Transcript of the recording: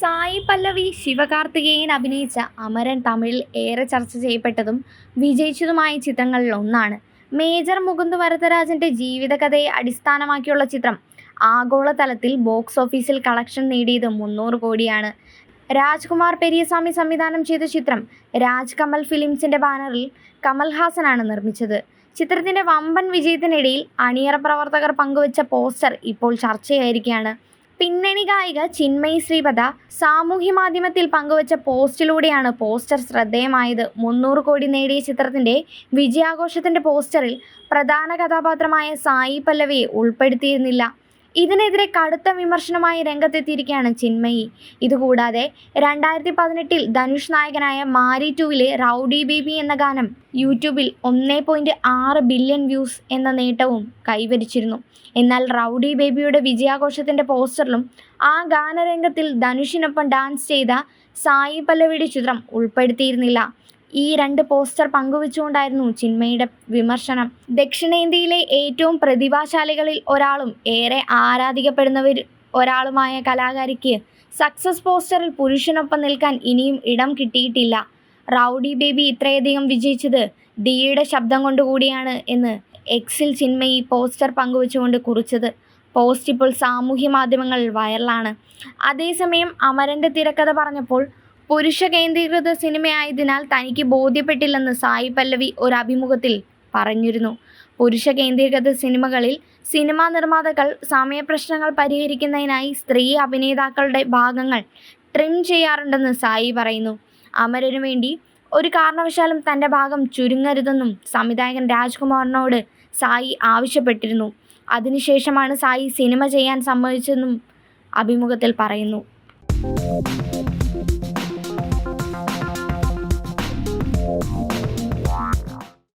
സായി പല്ലവി ശിവകാർത്തികേയൻ അഭിനയിച്ച അമരൻ തമിഴിൽ ഏറെ ചർച്ച ചെയ്യപ്പെട്ടതും വിജയിച്ചതുമായ ചിത്രങ്ങളിൽ ഒന്നാണ്. മേജർ മുകുന്ദ് വരദരാജന്റെ ജീവിതകഥയെ അടിസ്ഥാനമാക്കിയുള്ള ചിത്രം. ആഗോളതലത്തിൽ ബോക്സ് ഓഫീസിൽ കളക്ഷൻ നേടിയത് മുന്നൂറ് കോടിയാണ്. രാജ്കുമാർ പെരിയസ്വാമി സംവിധാനം ചെയ്ത ചിത്രം രാജ് കമൽ ഫിലിംസിന്റെ ബാനറിൽ കമൽഹാസനാണ് നിർമ്മിച്ചത്. ചിത്രത്തിന്റെ വമ്പൻ വിജയത്തിനിടയിൽ അണിയറ പ്രവർത്തകർ പങ്കുവച്ച പോസ്റ്റർ ഇപ്പോൾ ചർച്ചയായിരിക്കുകയാണ്. പിന്നണി ഗായിക ചിന്മയി ശ്രീപദ സാമൂഹ്യ മാധ്യമത്തിൽ പങ്കുവച്ച പോസ്റ്റിലൂടെയാണ് പോസ്റ്റർ ശ്രദ്ധേയമായത്. മുന്നൂറ് കോടി നേടിയ ചിത്രത്തിന്റെ വിജയാഘോഷത്തിന്റെ പോസ്റ്ററിൽ പ്രധാന കഥാപാത്രമായ സായി പല്ലവിയെ ഉൾപ്പെടുത്തിയിരുന്നില്ല. ഇതിനെതിരെ കടുത്ത വിമർശനമായി രംഗത്തെത്തിയിരിക്കുകയാണ് ചിന്മയി. ഇതുകൂടാതെ രണ്ടായിരത്തി പതിനെട്ടിൽ ധനുഷ് നായകനായ മാരി ടുവിലെ റൗഡി ബേബി എന്ന ഗാനം യൂട്യൂബിൽ ഒന്നേ പോയിന്റ് ആറ് ബില്യൺ വ്യൂസ് എന്ന നേട്ടവും കൈവരിച്ചിരുന്നു. എന്നാൽ റൗഡി ബേബിയുടെ വിജയാഘോഷത്തിന്റെ പോസ്റ്ററിലും ആ ഗാനരംഗത്തിൽ ധനുഷിനൊപ്പം ഡാൻസ് ചെയ്ത സായി പല്ലവിയുടെ ചിത്രം ഉൾപ്പെടുത്തിയിരുന്നില്ല. ഈ രണ്ട് പോസ്റ്റർ പങ്കുവച്ചുകൊണ്ടായിരുന്നു ചിന്മയുടെ വിമർശനം. ദക്ഷിണേന്ത്യയിലെ ഏറ്റവും പ്രതിഭാശാലികളിൽ ഒരാളും ഏറെ ആരാധിക്കപ്പെടുന്നവർ ഒരാളുമായ കലാകാരിക്ക് സക്സസ് പോസ്റ്ററിൽ പുരുഷനൊപ്പം നിൽക്കാൻ ഇനിയും ഇടം കിട്ടിയിട്ടില്ല. റൗഡി ബേബി ഇത്രയധികം വിജയിച്ചത് ഡിയുടെ ശബ്ദം കൊണ്ടുകൂടിയാണ് എന്ന് എക്സിൽ ചിന്മയി പോസ്റ്റർ പങ്കുവച്ചുകൊണ്ട് കുറിച്ചത്. പോസ്റ്റ് ഇപ്പോൾ സാമൂഹ്യ മാധ്യമങ്ങളിൽ വൈറലാണ്. അതേസമയം അമരന്റെ തിരക്കഥ പറഞ്ഞപ്പോൾ പുരുഷ കേന്ദ്രീകൃത സിനിമയായതിനാൽ തനിക്ക് ബോധ്യപ്പെട്ടില്ലെന്ന് സായി പല്ലവി ഒരു അഭിമുഖത്തിൽ പറഞ്ഞിരുന്നു. പുരുഷ കേന്ദ്രീകൃത സിനിമകളിൽ സിനിമാ നിർമ്മാതാക്കൾ സമയപ്രശ്നങ്ങൾ പരിഹരിക്കുന്നതിനായി സ്ത്രീ അഭിനേതാക്കളുടെ ഭാഗങ്ങൾ ട്രിം ചെയ്യാറുണ്ടെന്ന് സായി പറയുന്നു. അമരനു വേണ്ടി ഒരു കാരണവശാലും തന്റെ ഭാഗം ചുരുങ്ങരുതെന്നും സംവിധായകൻ രാജ്കുമാറിനോട് സായി ആവശ്യപ്പെട്ടിരുന്നു. അതിനുശേഷമാണ് സായി സിനിമ ചെയ്യാൻ സമ്മതിച്ചതെന്നും അഭിമുഖത്തിൽ പറയുന്നു.